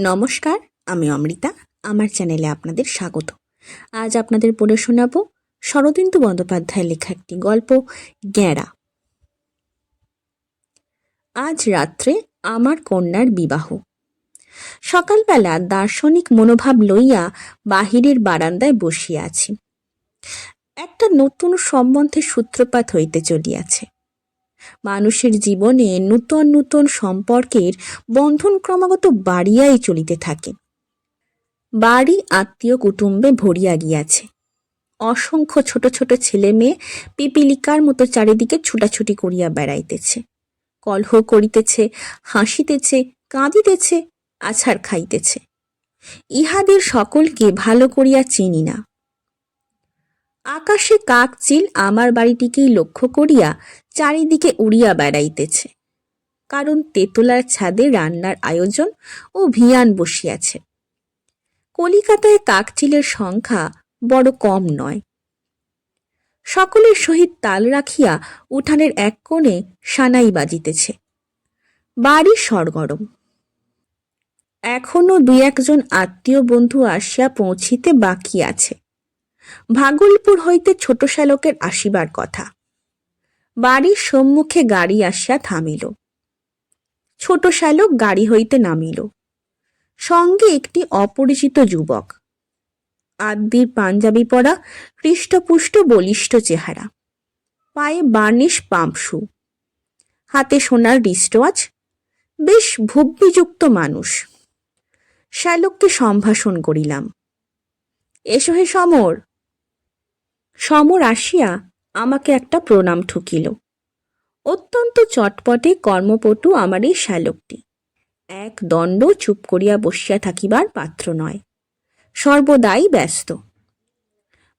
নমস্কার, আমি অমৃতা। আমার চ্যানেলে আপনাদের স্বাগত। আজ আপনাদের পড়ে শোনাব শরদিন্দু বন্দ্যোপাধ্যায়ের লেখা একটি গল্প গ্যাঁড়া আজ রাত্রে আমার কন্যার বিবাহ। সকালবেলা দার্শনিক মনোভাব লইয়া বাহিরের বারান্দায় বসিয়া আছি। একটা নতুন সম্বন্ধের সূত্রপাত হইতে চলিয়াছে। মানুষের জীবনে নূতন নূতন সম্পর্কের বন্ধন ক্রমাগত বাড়িয়াই চলিতে থাকে। বাড়ি, আত্মীয় কুটুম্বে ভরিয়া গিয়াছে। অসংখ্য ছোট ছোট ছেলে মেয়ে পিপিলিকার মতো চারিদিকে ছুটাছুটি করিয়া বেড়াইতেছে। কলহ করিতেছে, হাসিতেছে, কাঁদিতেছে, আছাড় খাইতেছে। ইহাদের সকলকে ভালো করিয়া চিনি না। আকাশে কাকচিল আমার বাড়িটিকেই লক্ষ্য করিয়া চারিদিকে উড়িয়া বেড়াইতেছে। কারণ তেতলার ছাদে রান্নার আয়োজন ও ভিয়ান বসিয়াছে। কলিকাতায় কাকচিলের সংখ্যা বড় কম নয়। সকলের সহিত তাল রাখিয়া উঠানের এক কোণে সানাই বাজিতেছে। বাড়ি সরগরম। এখনও দুই একজন আত্মীয় বন্ধু আসিয়া পৌঁছিতে বাকি আছে। ভাগলপুর হইতে ছোট শ্যালকের আসিবার কথা। বাড়ির সম্মুখে গাড়ি আসিয়া থামিল। ছোট শ্যালক গাড়ি হইতে নামিল। সঙ্গে একটি অপরিচিত যুবক। আদ্যির পাঞ্জাবি পরা হৃষ্টপুষ্ট বলিষ্ঠ চেহারা। পায়ে বার্নিশ পাম্পশু হাতে সোনার রিস্টওয়াচ বেশ ভব্যযুক্ত মানুষ। শ্যালককে সম্ভাষণ করিলাম। এসো হে সমর। সমর আসিয়া আমাকে একটা প্রণাম ঠুকিল। অত্যন্ত চটপটে কর্মপটু আমার এই শ্যালকটি। এক দণ্ড চুপ করিয়া বসিয়া থাকিবার পাত্র নয়। সর্বদাই ব্যস্ত।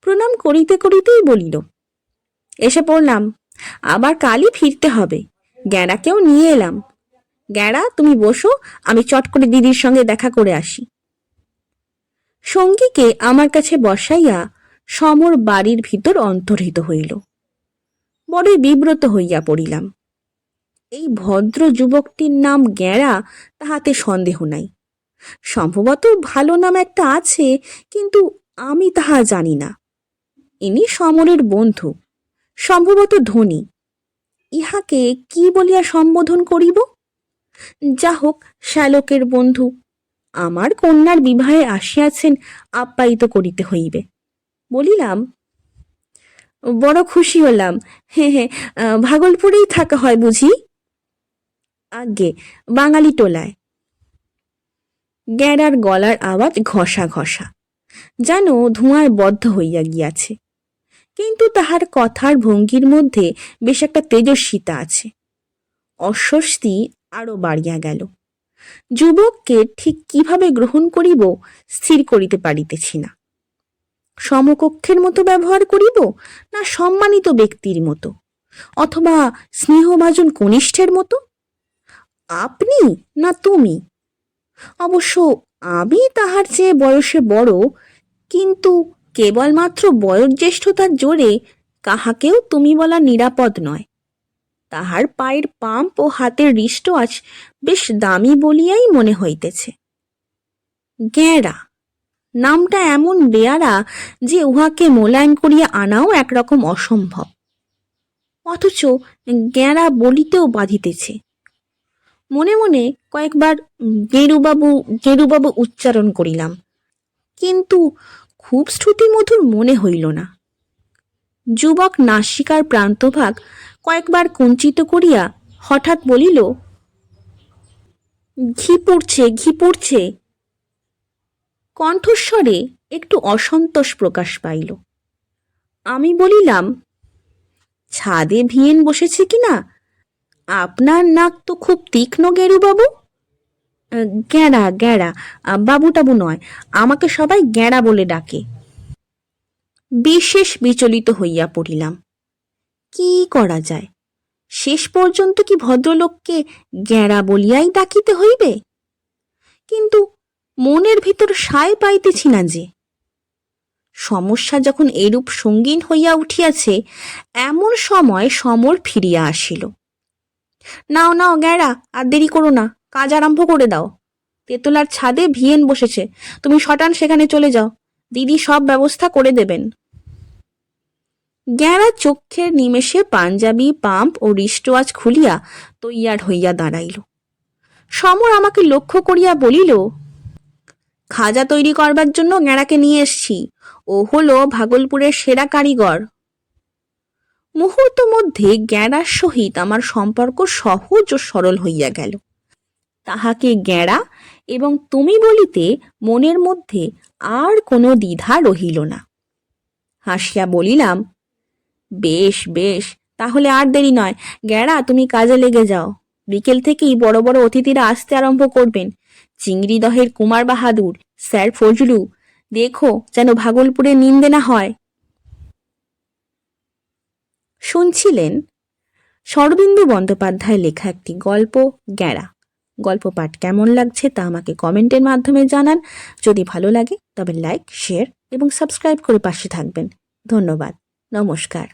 প্রণাম করিতে করিতেই বলিল, এসে পড়লাম, আবার কালই ফিরতে হবে। গ্যাঁড়াকেও নিয়ে এলাম। গ্যাঁড়া, তুমি বসো, আমি চট করে দিদির সঙ্গে দেখা করে আসি। সঙ্গীকে আমার কাছে বসাইয়া সমর বাড়ির ভিতর অন্তর্হিত হইল। বড়ই বিব্রত হইয়া পড়িলাম। এই ভদ্র যুবকটির নাম গ্যাঁড়া তাহাতে সন্দেহ নাই। সম্ভবত ভালো নাম একটা আছে, কিন্তু আমি তাহা জানি না। ইনি সমরের বন্ধু, সম্ভবত ধনী। ইহাকে কি বলিয়া সম্বোধন করিব? যা হোক শ্যালকের বন্ধু, আমার কন্যার বিবাহে আসিয়াছেন, আপ্যায়িত করিতে হইবে। বলিলাম বড় খুশি হলাম। হ্যাঁ হ্যাঁ ভাগলপুরেই থাকা হয় বুঝি? আগে বাঙালি টোলায়। গ্যাড়ার গলার আওয়াজ ঘষা ঘষা, যেন ধোঁয়ায় বদ্ধ হইয়া গিয়াছে। কিন্তু তাহার কথার ভঙ্গির মধ্যে বেশ একটা তেজস্বিতা আছে। অস্বস্তি আরও বাড়িয়া গেল। যুবককে ঠিক কীভাবে গ্রহণ করিব, স্থির করিতে পারিতেছি না। সমকক্ষের মতো ব্যবহার করিব না সম্মানিত ব্যক্তির মতো? অথবা স্নেহভাজন কনিষ্ঠের মতো? আপনি না তুমি? অবশ্য আমি তাহার চেয়ে বয়সে বড়, কিন্তু কেবলমাত্র বয়োজ্যেষ্ঠতার জোরে কাহাকেও তুমি বলা নিরাপদ নয়। তাহার পায়ের পাম্প ও হাতের রিস্টওয়াচ বেশ দামি বলিয়াই মনে হইতেছে। গ্যাঁড়া নামটা এমন বেয়ারা যে উহাকে মোলায়েম করিয়া আনাও একরকম অসম্ভব। অথচ গ্যাঁড়া বলিতেও বাধিতেছে। মনে মনে কয়েকবার গেরুবাবু গেরুবাবু উচ্চারণ করিলাম। কিন্তু খুব শ্রুতিমধুর মনে হইল না। যুবক নাসিকার প্রান্তভাগ কয়েকবার কুঞ্চিত করিয়া হঠাৎ বলিল, ঘি পড়ছে ঘি পড়ছে। কণ্ঠস্বরে একটু অসন্তোষ প্রকাশ পাইল। আমি বলিলাম ছাদে ভিয়েন বসেছে কি না? আপনার নাক তো খুব তীক্ষ্ণ গেরুবাবু। গ্যাঁড়া গ্যাঁড়া আহ, বাবু টাবু নয় আমাকে সবাই গ্যাঁড়া বলে ডাকে। বিশেষ বিচলিত হইয়া পড়িলাম। কি করা যায়? শেষ পর্যন্ত কি ভদ্রলোককে গ্যাঁড়া বলিয়াই ডাকিতে হইবে? কিন্তু মনের ভিতর সায় পাইতেছি না যে। সমস্যা যখন এরূপ সঙ্গীন হইয়া উঠিয়াছে, এমন সময় সমর ফিরিয়া আসিল। নাও নাও, গ্যাঁড়া, আর দেরি করো না, কাজ আরম্ভ করে দাও। তেতলার ছাদে ভিয়েন বসেছে, তুমি শটান সেখানে চলে যাও, দিদি সব ব্যবস্থা করে দেবেন। গ্যাঁড়া চক্ষের নিমেষে পাঞ্জাবি, পাম্প ও রিস্টোয়াজ খুলিয়া তৈয়ার হইয়া দাঁড়াইল। সমর আমাকে লক্ষ্য করিয়া বলিল খাজা তৈরি করবার জন্য গ্যাঁড়াকে নিয়ে এসছি। ও হলো ভাগলপুরের সেরা কারিগর। মুহূর্ত মধ্যে গ্যাঁড়ার সহিত আমার সম্পর্ক সহজ ও সরল হইয়া গেল। তাহাকে গ্যাঁড়া এবং তুমি বলিতে মনের মধ্যে আর কোনো দ্বিধা রহিল না। হাসিয়া বলিলাম, বেশ বেশ, তাহলে আর দেরি নয়। গ্যাড়া তুমি কাজে লেগে যাও। বিকেল থেকেই বড় বড় অতিথিরা আসতে আরম্ভ করবেন। চিংড়ি দহের কুমার বাহাদুর, স্যার ফজলু, দেখো যেন ভাগলপুরে নিন্দে না হয়। শুনছিলেন শরদিন্দু বন্দ্যোপাধ্যায় লেখা একটি গল্প গ্যাড়া গল্প পাঠ কেমন লাগছে তা আমাকে কমেন্টের মাধ্যমে জানান। যদি ভালো লাগে তবে লাইক, শেয়ার এবং সাবস্ক্রাইব করে পাশে থাকবেন। ধন্যবাদ। নমস্কার।